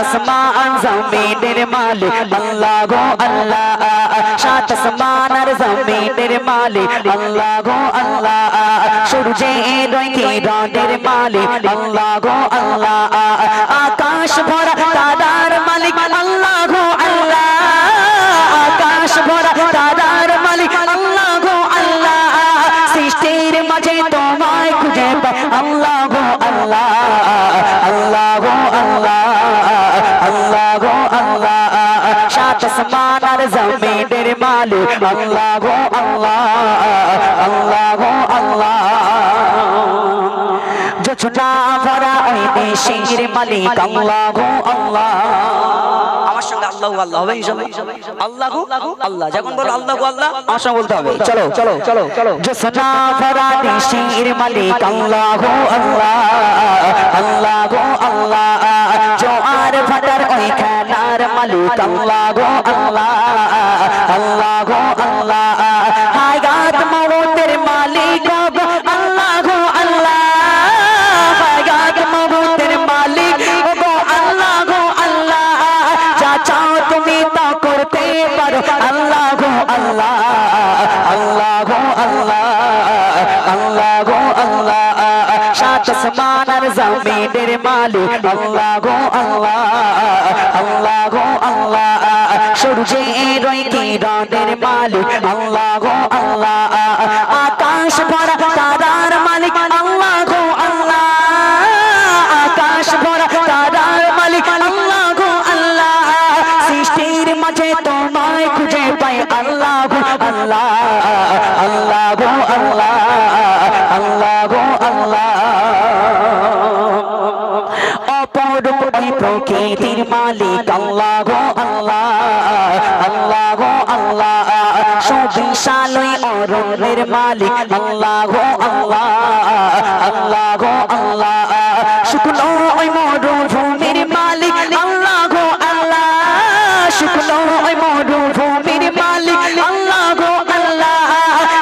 আসমান জমিনের মালিক আল্লাহ গো আল্লাহ সাত আসমান আর জমিনের মালিক আল্লাহ গো আল্লাহ সূর্যের কিরণের মালিক আল্লাহ গো আল্লাহ আকাশ ভরা তারার মালিক আল্লাহ গো আল্লাহ আকাশ ভরা তারার মালিক আল্লাহ গো আল্লাহ সৃষ্টির মাঝে তোমায় খুঁজে পাই আল্লাহ গো আল্লাহ আল্লাহ গো আল্লাহ আল্লাহ আসমান আর জমিনের মালিক। আল্লাহ গো আল্লাহ আল্লাহ গো আল্লাহ। যোচনা ভরা ওই দেশের মালিক, আল্লাহ গো আল্লাহ আল্লাহ আল্লাহ আল্লাহ আল্লাহ। যখন বলো আল্লাহ আল্লাহ আমার সঙ্গে বলতে হবে। চলো চলো চলো চলো। যোচনা ভরা দেশের মালিক, আল্লাহ গো আল্লাহ আল্লাহ গো আল্লাহ আল্লাহ গো আল্লাহ। হায়াত মওতের মালিক গো আল্লাহ গো আল্লাহ। হায়াত মওতের মালিক গো আল্লাহ গো আল্লাহ। যা চাও তুমি তা করতে পারো। আল্লাহ গো আল্লাহ আল্লাহ গো আল্লাহ আল্লাহ গো আল্লাহ। সাত আসমান আর জমিনের মালিক, আল্লাহ গো আল্লাহ আল্লাহ গো আল্লাহ। সূর্যের কিরণের মালিক আল্লাহ গো আল্লাহ। আকাশ ভরা তারার মালিক আল্লাহ গো আল্লাহ। আকাশ ভরা তারার মালিক আল্লাহ গো আল্লাহ। সৃষ্টির মাঝে তোমায় খুঁজে পাই আল্লাহ গো আল্লাহ। আল্লাহ গো আল্লাহ। অপরূপ এই প্রকৃতির মালিক, আল্লাহ গো আল্লাহ আল্লাহ গো আল্লাহ। সুবিশাল ওই অরণ্যের মালিক, আল্লাহ গো আল্লাহ আল্লাহ গো আল্লাহ। শুকনো ওই মরুভূমির মালিক, আল্লাহ গো আল্লাহ। শুকনো ওই মরুভূমির মালিক, আল্লাহ গো আল্লাহ।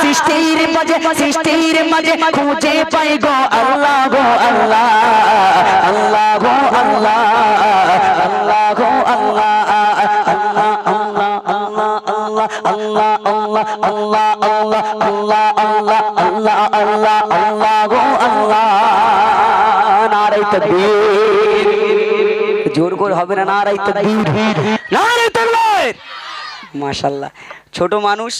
সৃষ্টির মাঝে সৃষ্টির মাঝে খুঁজে পাই গো, আল্লাহ গো আল্লাহ। জোর করে হবে না নারাই তকবীর নারাই ছোট মানুষ